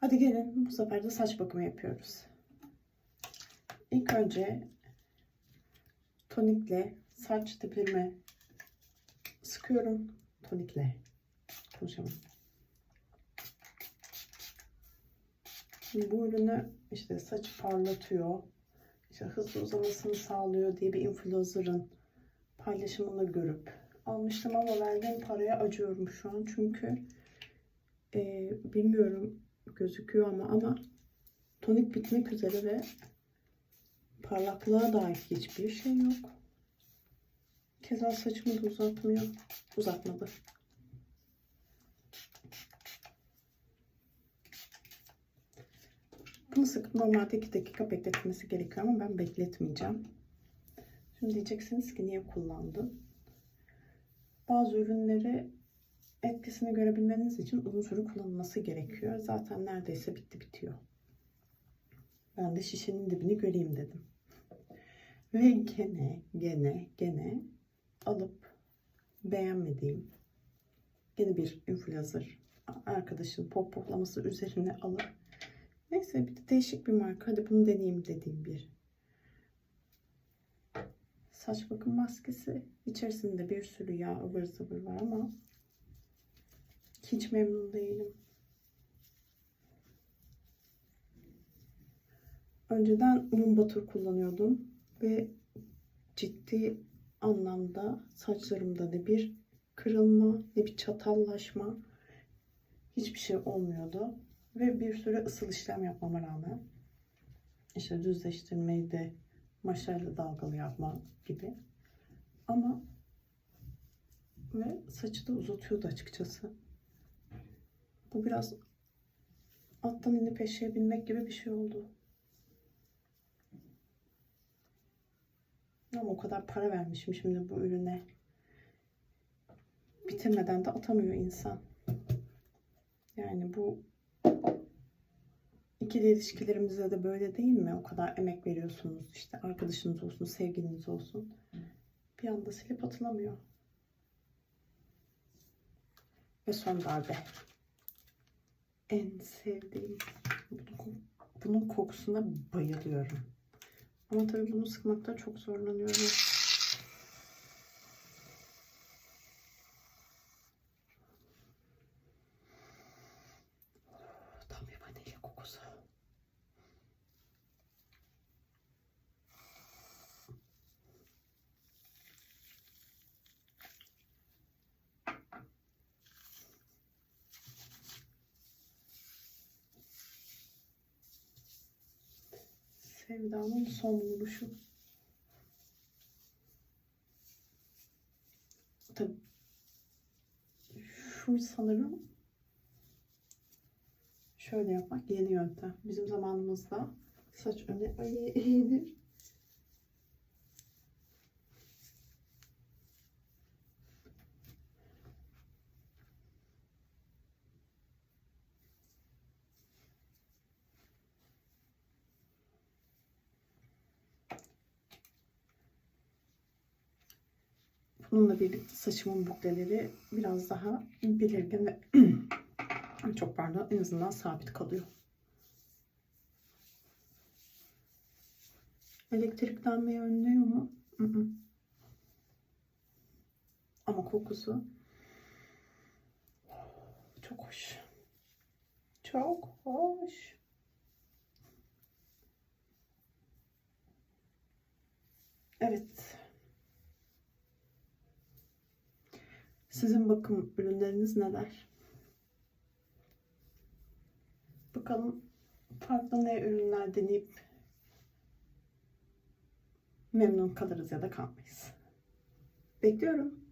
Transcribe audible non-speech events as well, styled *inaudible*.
Hadi gelin bu sefer de saç bakımı yapıyoruz. İlk önce tonikle saç diplerime sıkıyorum. Tonikle. Konuşamadım. Şimdi bu ürünü işte saçı parlatıyor, işte hızlı uzamasını sağlıyor diye bir influencer'ın paylaşımını görüp almıştım ama verdiğim paraya acıyorum şu an çünkü e, bilmiyorum gözüküyor ama ama tonik bitmek üzere ve parlaklığa dair hiçbir şey yok. Keza saçımı da uzatmıyor. Uzatmadı. Bunu sıkıp normalde 2 dakika bekletmesi gerekiyor ama ben bekletmeyeceğim. Şimdi diyeceksiniz ki niye kullandın? Bazı ürünleri etkisini görebilmeniz için uzun süre kullanılması gerekiyor. Zaten neredeyse bitti bitiyor. Ben de şişenin dibini göreyim dedim. Ve gene gene gene alıp beğenmediğim yeni bir influencer arkadaşın pop poplaması üzerine alıp neyse bir de değişik bir marka hadi bunu deneyeyim dediğim bir saç bakım maskesi içerisinde bir sürü yağ ıvır zıvır var ama hiç memnun değilim. Önceden mum batır kullanıyordum ve ciddi anlamda saçlarımda ne bir kırılma ne bir çatallaşma hiçbir şey olmuyordu. Ve bir süre ısıl işlem yapmama rağmen işte düzleştirmeyi maşayla dalgalı yapma gibi. Ama ve saçı da uzatıyordu açıkçası. Bu biraz attan inip eşeğe binmek gibi bir şey oldu. Ama o kadar para vermişim şimdi bu ürüne. Bitirmeden de atamıyor insan. Yani bu ikili ilişkilerimizde de böyle değil mi? O kadar emek veriyorsunuz. işte arkadaşınız olsun, sevgiliniz olsun. Bir anda silip atılamıyor. Ve son darbe. En sevdiğim. Bunun kokusuna bayılıyorum. Ama tabii bunu sıkmakta çok zorlanıyorum. Tam bir vanilya kokusu. Sevdamın son buluşu. Tabii şu sanırım şöyle yapmak yeni yöntem. Bizim zamanımızda saç öne eğilir. *laughs* Bununla birlikte saçımın bukleleri biraz daha belirgin ve *clears throat* çok pardon en azından sabit kalıyor. Elektriklenmeyi önlüyor mu? Hı hı. Ama kokusu çok hoş. Çok hoş. Evet. Sizin bakım ürünleriniz neler? Bakalım farklı ne ürünler deneyip memnun kalırız ya da kalmayız. Bekliyorum.